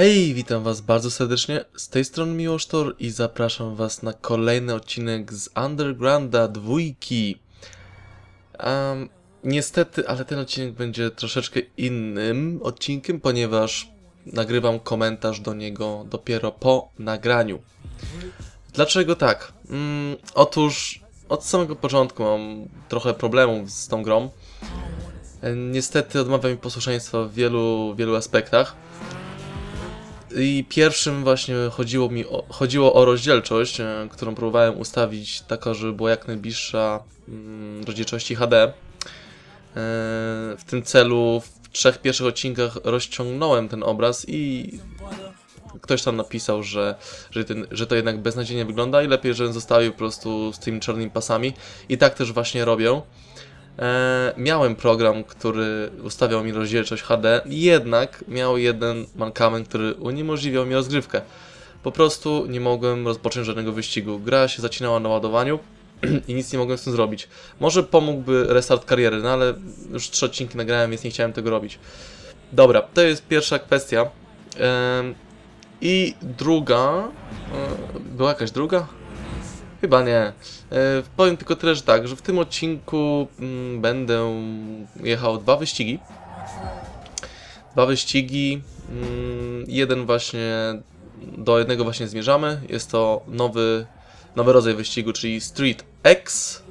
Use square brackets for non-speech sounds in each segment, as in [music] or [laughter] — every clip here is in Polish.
Hej, witam was bardzo serdecznie, z tej strony Miłosztor i zapraszam was na kolejny odcinek z Undergrounda dwójki. Um, niestety, ale ten odcinek będzie troszeczkę innym odcinkiem, ponieważ nagrywam komentarz do niego dopiero po nagraniu. Dlaczego tak? Mm, otóż od samego początku mam trochę problemów z tą grą. Niestety odmawia mi posłuszeństwa w wielu, wielu aspektach. I pierwszym właśnie chodziło mi o, chodziło o rozdzielczość, e, którą próbowałem ustawić taka, żeby była jak najbliższa mm, rozdzielczości HD. E, w tym celu w trzech pierwszych odcinkach rozciągnąłem ten obraz i ktoś tam napisał, że, że, ten, że to jednak beznadziejnie wygląda i lepiej, żebym zostawił po prostu z tymi czarnymi pasami. I tak też właśnie robię. E, miałem program, który ustawiał mi rozdzielczość HD, jednak miał jeden mankament, który uniemożliwiał mi rozgrywkę. Po prostu nie mogłem rozpocząć żadnego wyścigu. Gra się zacinała na ładowaniu [clears throat] i nic nie mogłem z tym zrobić. Może pomógłby restart kariery, no ale już trzy odcinki nagrałem, więc nie chciałem tego robić. Dobra, to jest pierwsza kwestia. Em, I druga... e, Była jakaś druga? Chyba nie. E, powiem tylko tyle, że tak, że w tym odcinku mm, będę jechał dwa wyścigi. Dwa wyścigi. Mm, jeden właśnie do jednego właśnie zmierzamy. Jest to nowy, nowy rodzaj wyścigu, czyli Street X.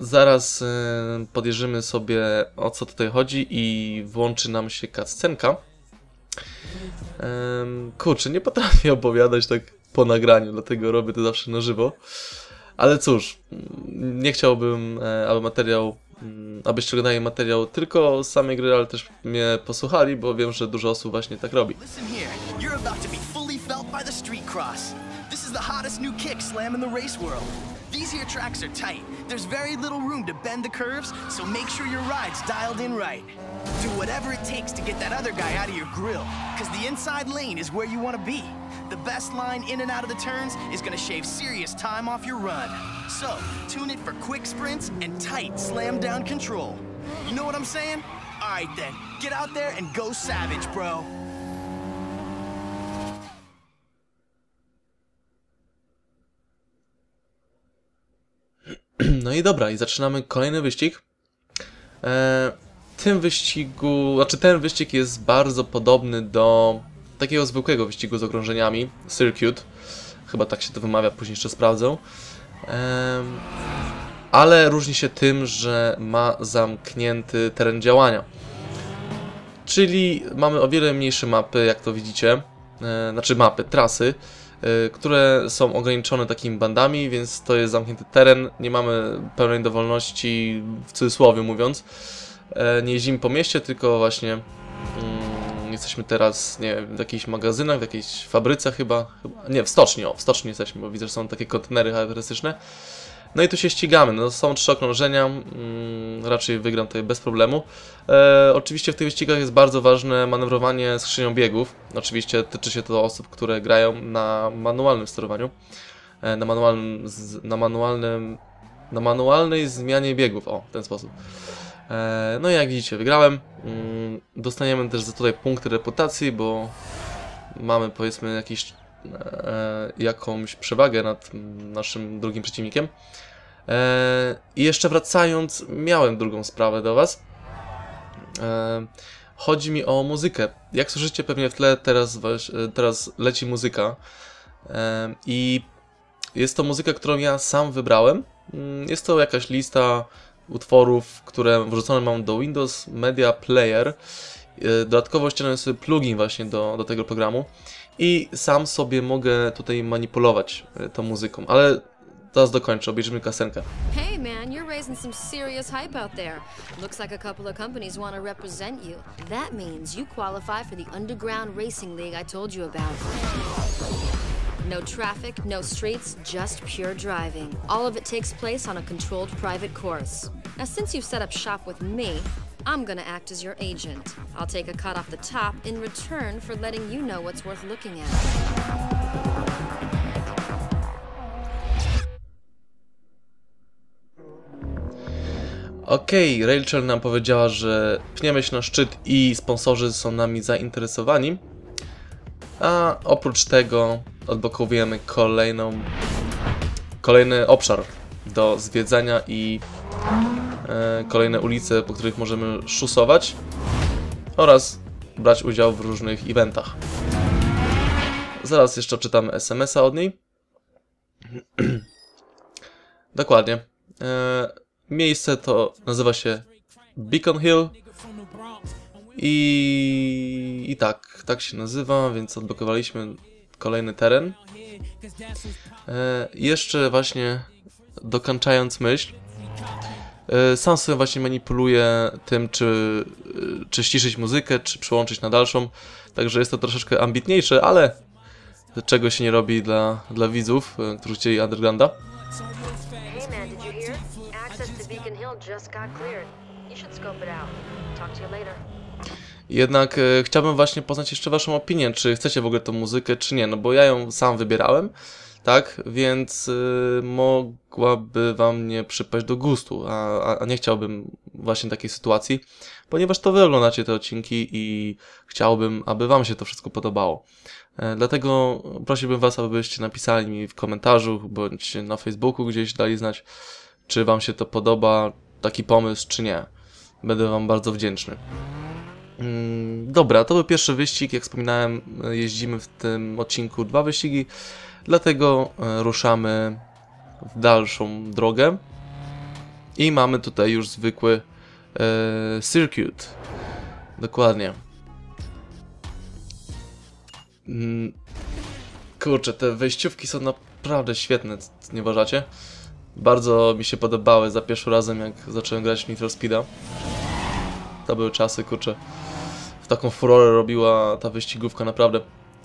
Zaraz e, podjeżdżymy sobie o co tutaj chodzi i włączy nam się cutscenka. Em, kurczę, nie potrafię opowiadać tak po nagraniu, dlatego robię to zawsze na żywo. Ale cóż, mm, nie chciałbym, e, aby materiał, mm, abyście oglądali materiał tylko z samej gry, ale też mnie posłuchali, bo wiem, że dużo osób właśnie tak robi. This is the hottest new kick slam in the race world. These here tracks are tight. There's very little room to bend the curves, so make sure your ride's dialed in right. Do whatever it takes to get that other guy out of your grill, because the inside lane is where you want to be. The best line in and out of the turns is to shave serious time off your run. So, tune it for quick sprints and tight slam down control. You know what I'm saying? Alright then, get out there and go savage, bro. [clears throat] No i dobra, i zaczynamy kolejny wyścig. Tym wyścigu, znaczy ten wyścig jest bardzo podobny do takiego zwykłego wyścigu z okrążeniami, Circuit. Chyba tak się to wymawia, później jeszcze sprawdzę. Ale różni się tym, że ma zamknięty teren działania. Czyli mamy o wiele mniejsze mapy, jak to widzicie. E, znaczy mapy, trasy, e, które są ograniczone takimi bandami, więc to jest zamknięty teren. Nie mamy pełnej dowolności, w cudzysłowie mówiąc. E, nie jeździmy po mieście, tylko właśnie jesteśmy teraz, nie wiem, w jakichś magazynach, w jakiejś fabryce chyba. chyba nie, w stoczni, o, w stoczni jesteśmy, bo widzę, że są takie kontenery charakterystyczne. No i tu się ścigamy. No, są trzy okrążenia, mm, raczej wygram tutaj bez problemu. E, oczywiście w tych wyścigach jest bardzo ważne manewrowanie skrzynią biegów. Oczywiście tyczy się to osób, które grają na manualnym sterowaniu. E, na manualnym, z, na manualnym, na manualnej zmianie biegów, o, w ten sposób. E, no i jak widzicie, wygrałem. Mm, dostaniemy też za tutaj punkty reputacji, bo mamy powiedzmy jakiś e, jakąś przewagę nad naszym drugim przeciwnikiem. E, I jeszcze wracając, miałem drugą sprawę do Was. E, chodzi mi o muzykę. Jak słyszycie pewnie w tle, teraz, e, teraz leci muzyka. E, I jest to muzyka, którą ja sam wybrałem. Mm, Jest to jakaś lista utworów, które wrzucone mam do Windows Media Player. E, Dodatkowo ściągnąłem sobie plugin właśnie do, do tego programu i sam sobie mogę tutaj manipulować e, tą muzyką, ale teraz dokończę, obejrzymy kasenkę. Hey man, you're raising some serious hype out there. Looks like a couple of companies want to represent you. That means you qualify for the underground racing league I told you about. No traffic, no streets, just pure driving. All of it takes place on a controlled private course. Now, since you've set up shop with me, I'm gonna act as your agent. I'll take a cut off the top in return for letting you know what's worth looking at. Okej, Rachel nam powiedziała, że pniemy się na szczyt i sponsorzy są nami zainteresowani. A oprócz tego odblokowujemy kolejną, kolejny obszar do zwiedzania i kolejne ulice, po których możemy szusować oraz brać udział w różnych eventach. Zaraz jeszcze czytamy SMS-a od niej. [clears throat] Dokładnie. E, miejsce to nazywa się Beacon Hill. I, I tak, tak się nazywa, więc odblokowaliśmy kolejny teren. E, jeszcze właśnie dokończając myśl, e, sam sobie właśnie manipuluję tym, czy, e, czy ściszyć muzykę, czy przełączyć na dalszą. Także jest to troszeczkę ambitniejsze, ale czego się nie robi dla, dla widzów, e, którzy chcieli Undergrounda. Jednak e, chciałbym właśnie poznać jeszcze waszą opinię, czy chcecie w ogóle tą muzykę, czy nie, no bo ja ją sam wybierałem, tak, więc y, mogłaby wam nie przypaść do gustu, a, a, nie chciałbym właśnie takiej sytuacji, ponieważ to wy oglądacie te odcinki i chciałbym, aby wam się to wszystko podobało. E, Dlatego prosiłbym was, abyście napisali mi w komentarzu, bądź na Facebooku gdzieś dali znać, czy wam się to podoba, taki pomysł, czy nie. Będę wam bardzo wdzięczny. Dobra, to był pierwszy wyścig. Jak wspominałem, jeździmy w tym odcinku dwa wyścigi, dlatego e, ruszamy w dalszą drogę. I mamy tutaj już zwykły e, circuit. Dokładnie. Mm, Kurczę, te wejściówki są naprawdę świetne, nie uważacie? Bardzo mi się podobały za pierwszym razem, jak zacząłem grać w for Speeda. To były czasy, kurczę. Taką furorę robiła ta wyścigówka, naprawdę.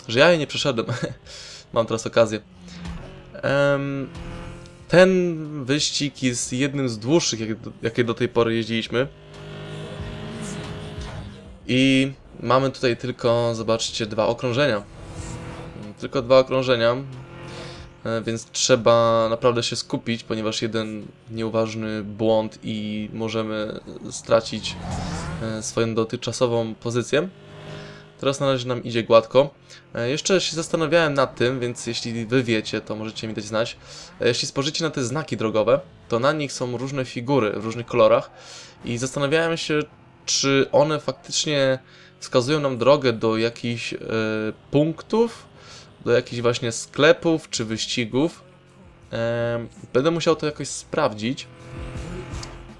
Że ja jej nie przeszedłem. [laughs] Mam teraz okazję. Em, ten wyścig jest jednym z dłuższych, jak, jakie do tej pory jeździliśmy. I mamy tutaj tylko, zobaczcie, dwa okrążenia. Tylko dwa okrążenia. E, Więc trzeba naprawdę się skupić, ponieważ jeden nieuważny błąd i możemy stracić swoją dotychczasową pozycję. Teraz na razie nam idzie gładko. E, Jeszcze się zastanawiałem nad tym, więc jeśli wy wiecie, to możecie mi dać znać. E, Jeśli spojrzycie na te znaki drogowe, to na nich są różne figury w różnych kolorach i zastanawiałem się, czy one faktycznie wskazują nam drogę do jakichś e, punktów, do jakichś właśnie sklepów czy wyścigów. Będę musiał to jakoś sprawdzić.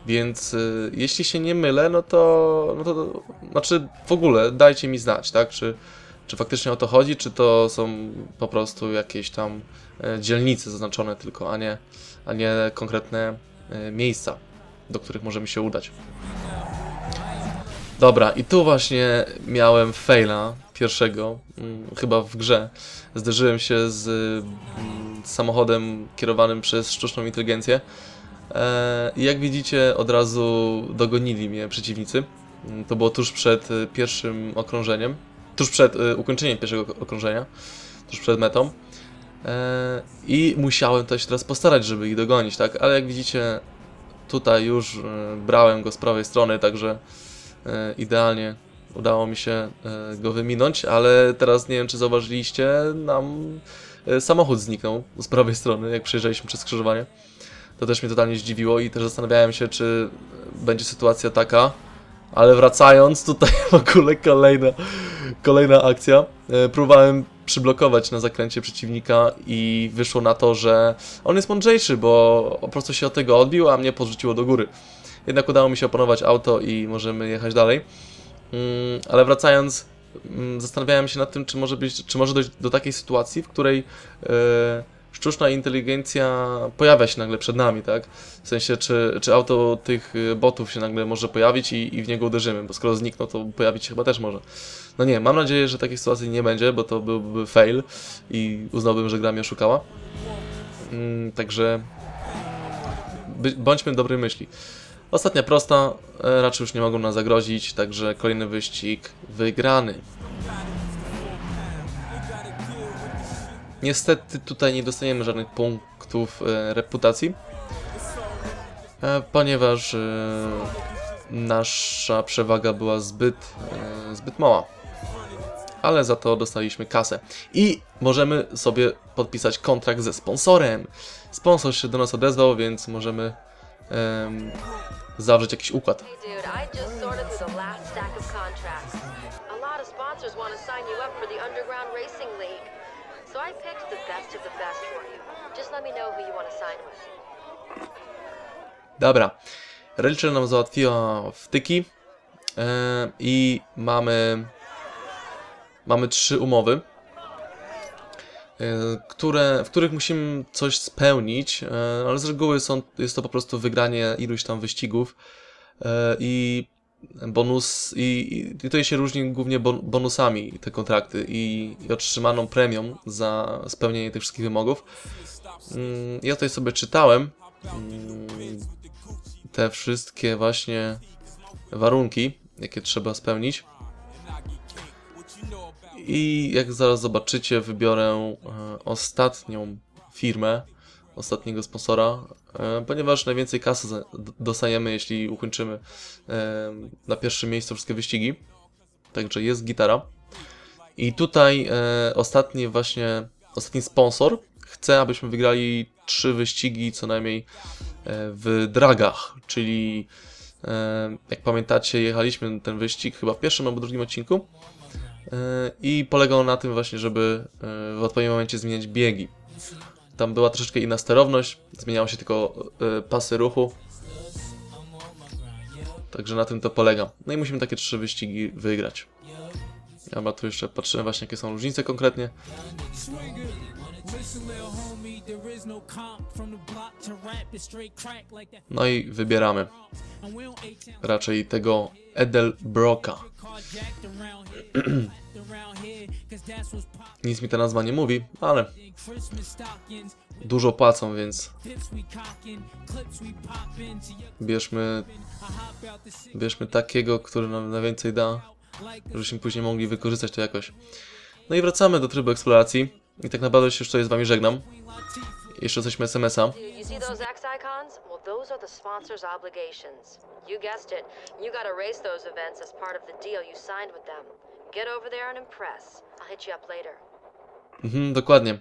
Więc y, jeśli się nie mylę, no to, no to. Znaczy, w ogóle dajcie mi znać, tak? Czy, czy faktycznie o to chodzi, czy to są po prostu jakieś tam e, dzielnice zaznaczone tylko, a nie, a nie konkretne e, miejsca, do których możemy się udać. Dobra, i tu właśnie miałem faila pierwszego, mm, chyba w grze. Zderzyłem się z mm, samochodem kierowanym przez sztuczną inteligencję. E, I jak widzicie, od razu dogonili mnie przeciwnicy. Mm, To było tuż przed e, pierwszym okrążeniem. Tuż przed e, ukończeniem pierwszego okrążenia. Tuż przed metą. I musiałem to się teraz postarać, żeby ich dogonić, tak? Ale jak widzicie, tutaj już brałem go z prawej strony, także idealnie udało mi się go wyminąć, ale teraz nie wiem, czy zauważyliście, nam samochód zniknął z prawej strony, jak przejeżdżaliśmy przez skrzyżowanie. To też mnie totalnie zdziwiło i też zastanawiałem się, czy będzie sytuacja taka, ale wracając, tutaj [laughs] w ogóle kolejna, kolejna akcja. E, Próbowałem przyblokować na zakręcie przeciwnika i wyszło na to, że on jest mądrzejszy, bo po prostu się od tego odbił, a mnie podrzuciło do góry. Jednak udało mi się opanować auto i możemy jechać dalej. Mm, ale wracając, mm, zastanawiałem się nad tym, czy może, być, czy może dojść do takiej sytuacji, w której e, sztuczna inteligencja pojawia się nagle przed nami, tak? W sensie, czy, czy auto tych e, botów się nagle może pojawić i, i w niego uderzymy, bo skoro zniknął, to pojawić się chyba też może. No nie, mam nadzieję, że takiej sytuacji nie będzie, bo to byłby fail i uznałbym, że gra mnie oszukała. Mm, także bądźmy dobrej myśli. Ostatnia prosta, e, raczej już nie mogą nas zagrozić, także kolejny wyścig wygrany. Niestety tutaj nie dostaniemy żadnych punktów e, reputacji. e, ponieważ e, nasza przewaga była zbyt, zbyt mała. Ale za to dostaliśmy kasę. I możemy sobie podpisać kontrakt ze sponsorem. Sponsor się do nas odezwał, więc możemy em, zawrzeć jakiś układ. Hey dude, So I picked the best of the best for you. Just let me know who you want to sign with. Dobra. Rachel nam załatwiła wtyki e, i mamy mamy trzy umowy, e, które, w których musimy coś spełnić, e, ale z reguły są, jest to po prostu wygranie iluś tam wyścigów i bonus i, i tutaj się różni głównie bon, bonusami te kontrakty i, i otrzymaną premią za spełnienie tych wszystkich wymogów. Mm, Ja tutaj sobie czytałem mm, te wszystkie właśnie warunki, jakie trzeba spełnić. I jak zaraz zobaczycie, wybiorę e, ostatnią firmę, ostatniego sponsora, e, ponieważ najwięcej kasy dostajemy, jeśli ukończymy e, na pierwszym miejscu wszystkie wyścigi. Także jest gitara. I tutaj e, ostatni właśnie, ostatni sponsor chce, abyśmy wygrali trzy wyścigi co najmniej w dragach, czyli jak pamiętacie, jechaliśmy ten wyścig chyba w pierwszym albo drugim odcinku i polegał na tym właśnie, żeby w odpowiednim momencie zmieniać biegi. Tam była troszeczkę inna sterowność, zmieniało się tylko e, pasy ruchu. Także na tym to polega. No i musimy takie trzy wyścigi wygrać. Dobra, tu jeszcze patrzymy właśnie jakie są różnice konkretnie. No. No i wybieramy raczej tego [clears throat] pop. Nic mi ta nazwa nie mówi, ale dużo płacą, więc bierzmy, bierzmy takiego, który nam najwięcej da, żebyśmy później mogli wykorzystać to jakoś. No i wracamy do trybu eksploracji. I tak naprawdę się już tutaj z wami żegnam. Jeszcze jesteśmy SMS-a. Mhm, dokładnie.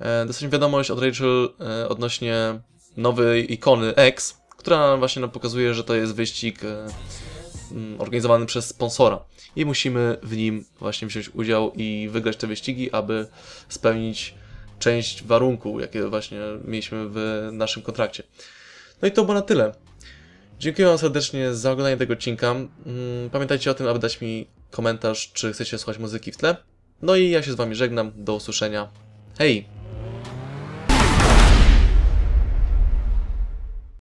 E, dostaliśmy wiadomość od Rachel e, odnośnie nowej ikony X, która właśnie nam pokazuje, że to jest wyścig e, organizowany przez sponsora. I musimy w nim właśnie wziąć udział i wygrać te wyścigi, aby spełnić część warunku, jakie właśnie mieliśmy w naszym kontrakcie. No i to było na tyle. Dziękuję Wam serdecznie za oglądanie tego odcinka. Mm, Pamiętajcie o tym, aby dać mi komentarz, czy chcecie słuchać muzyki w tle. No i ja się z Wami żegnam. Do usłyszenia. Hej!